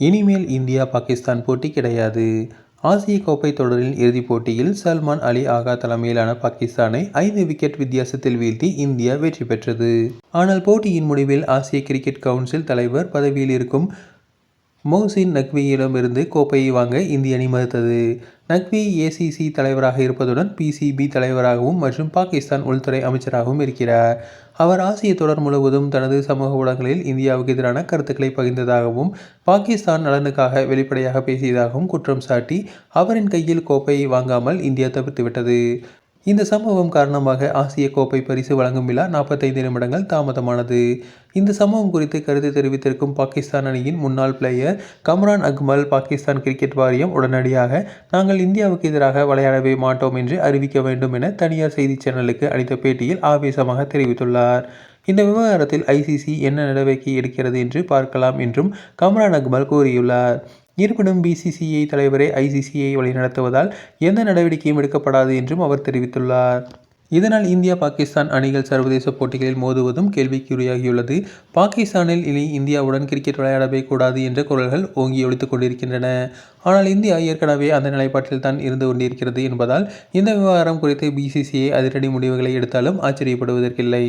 இனிமேல் இந்தியா பாகிஸ்தான் போட்டி கிடையாது. ஆசிய கோப்பை தொடரின் இறுதிப் போட்டியில் சல்மான் அலி ஆகா தலைமையிலான பாகிஸ்தானை ஐந்து விக்கெட் வித்தியாசத்தில் வீழ்த்தி இந்தியா வெற்றி பெற்றது. ஆனால் போட்டியின் முடிவில் ஆசிய கிரிக்கெட் கவுன்சில் தலைவர் பதவியில் இருக்கும் மொஹ்சின் நக்வியிடமிருந்து கோப்பையை வாங்க இந்திய அணி மறுத்தது. நக்வி ஏசிசி தலைவராக இருப்பதுடன் பிசிபி தலைவராகவும் மற்றும் பாகிஸ்தான் உள்துறை அமைச்சராகவும் இருக்கிறார். அவர் ஆசிய தொடர் முழுவதும் தனது சமூக ஊடகங்களில் இந்தியாவுக்கு எதிரான கருத்துக்களை பகிர்ந்ததாகவும் பாகிஸ்தான் நலனுக்காக வெளிப்படையாக பேசியதாகவும் குற்றம் சாட்டி அவரின் கையில் கோப்பையை வாங்காமல் இந்தியா தவிர்த்துவிட்டது. இந்த சம்பவம் காரணமாக ஆசிய கோப்பை பரிசு வழங்கும் விழா நாற்பத்தைந்து நிமிடங்கள் தாமதமானது. இந்த சம்பவம் குறித்து கருத்து தெரிவித்திருக்கும் பாகிஸ்தான் அணியின் முன்னாள் பிளேயர் கம்ரான் அக்மல் பாகிஸ்தான் கிரிக்கெட் வாரியம் உடனடியாக நாங்கள் இந்தியாவுக்கு எதிராக விளையாடவே மாட்டோம் என்று அறிவிக்க வேண்டும் என தனியார் செய்தி சேனலுக்கு அளித்த பேட்டியில் ஆவேசமாக தெரிவித்துள்ளார். இந்த விவகாரத்தில் ஐசிசி என்ன நடவடிக்கை எடுக்கிறது என்று பார்க்கலாம் என்றும் கம்ரான் அக்மல் கூறியுள்ளார். இருப்பினும் பிசிசிஐ தலைவரை ஐசிசிஐ வழிநடத்துவதால் எந்த நடவடிக்கையும் எடுக்கப்படாது என்றும் அவர் தெரிவித்துள்ளார். இதனால் இந்தியா பாகிஸ்தான் அணிகள் சர்வதேச போட்டிகளில் மோதுவதும் கேள்விக்குறியாகியுள்ளது. பாகிஸ்தானில் இனி இந்தியாவுடன் கிரிக்கெட் விளையாடவே கூடாது என்ற குரல்கள் ஓங்கி ஒழித்துக் கொண்டிருக்கின்றன. ஆனால் இந்தியா ஏற்கனவே அந்த நிலைப்பாட்டில் தான் இருந்து கொண்டிருக்கிறது என்பதால் இந்த விவகாரம் குறித்து பிசிசிஐ அதிரடி முடிவுகளை எடுத்தாலும் ஆச்சரியப்படுவதற்கில்லை.